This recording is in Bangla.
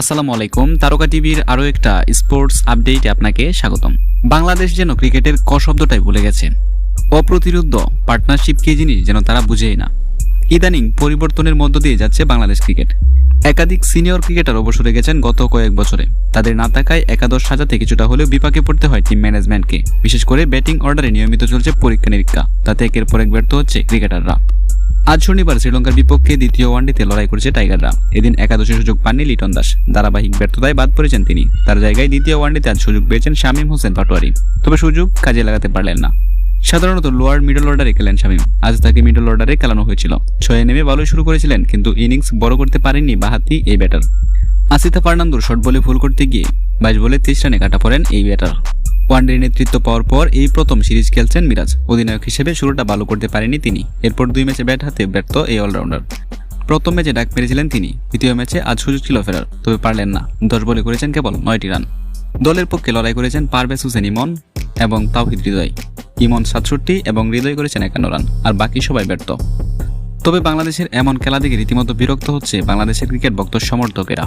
আসসালামু আলাইকুম, তারকা টিভির আরও একটা স্পোর্টস আপডেটে আপনাকে স্বাগতম। বাংলাদেশ যেন ক্রিকেটের ক শব্দটাই ভুলে গেছে। অপ্রতিরোধ পার্টনারশিপ কি জিনিস যেন তারা বুঝেই না। ইদানিং পরিবর্তনের মধ্য দিয়ে যাচ্ছে বাংলাদেশ ক্রিকেট। একাধিক সিনিয়র ক্রিকেটার অবসরে গেছেন গত কয়েক বছরে। তাদের না থাকায় একাদশ সাজাতে কিছুটা হলেও বিপাকে পড়তে হয় টিম ম্যানেজমেন্টকে। বিশেষ করে ব্যাটিং অর্ডারে নিয়মিত চলছে পরীক্ষা নিরীক্ষা তাতে একের পর এক ব্যর্থ হচ্ছে ক্রিকেটাররা। আজ শনিবার শ্রীলঙ্কার বিপক্ষে দ্বিতীয় ওয়ানডেতে লড়াই করেছে টাইগাররা। এদিন একাদশে সুযোগ পাননি লিটন দাস। ধারাবাহিক ব্যর্থতায় বাদ পড়েছেন তিনি। তার জায়গায় দ্বিতীয় ওয়ানডেতে আজ সুযোগ পেয়েছেন শামীম হোসেন পাটোয়ারি। তবে সুযোগ কাজে লাগাতে পারলেন না। সাধারণত লোয়ার মিডল অর্ডারে খেলেন শামীম। আজ তাকে মিডল অর্ডারে খেলানো হয়েছিল। ছয়ে নেমে ভালোই শুরু করেছিলেন, কিন্তু ইনিংস বড় করতে পারেননি বাহাতি এই ব্যাটার আসিতা ফার্নান্দোর শট বলে ভুল করতে গিয়ে বাইশ বলে তেইশ রানে কাটা পড়েন এই ব্যাটার ওয়ানডে নেতৃত্ব পাওয়ার পর এই প্রথম সিরিজ খেলছেন মিরাজ। অধিনায়ক হিসেবে শুরুটা ভালো করতে পারেনি তিনি। এরপর দুই ম্যাচে ব্যাট হাতে ব্যর্থ এই অলরাউন্ডার। প্রথম ম্যাচে ডাক মেরেছিলেন তিনি, দ্বিতীয় ম্যাচে আজ সুযোগ ছিল ফেরার, তবে পারলেন না। দশ বলে করেছেন কেবল নয়টি রান। দলের পক্ষে লড়াই করেছেন পারভেজ হোসেন ইমন এবং তাওহিদ হৃদয়। ইমন সাতষট্টি এবং হৃদয় করেছেন একান্ন রান, আর বাকি সবাই ব্যর্থ। তবে বাংলাদেশের এমন খেলা দেখে রীতিমতো বিরক্ত হচ্ছে বাংলাদেশের ক্রিকেট ভক্ত সমর্থকেরা।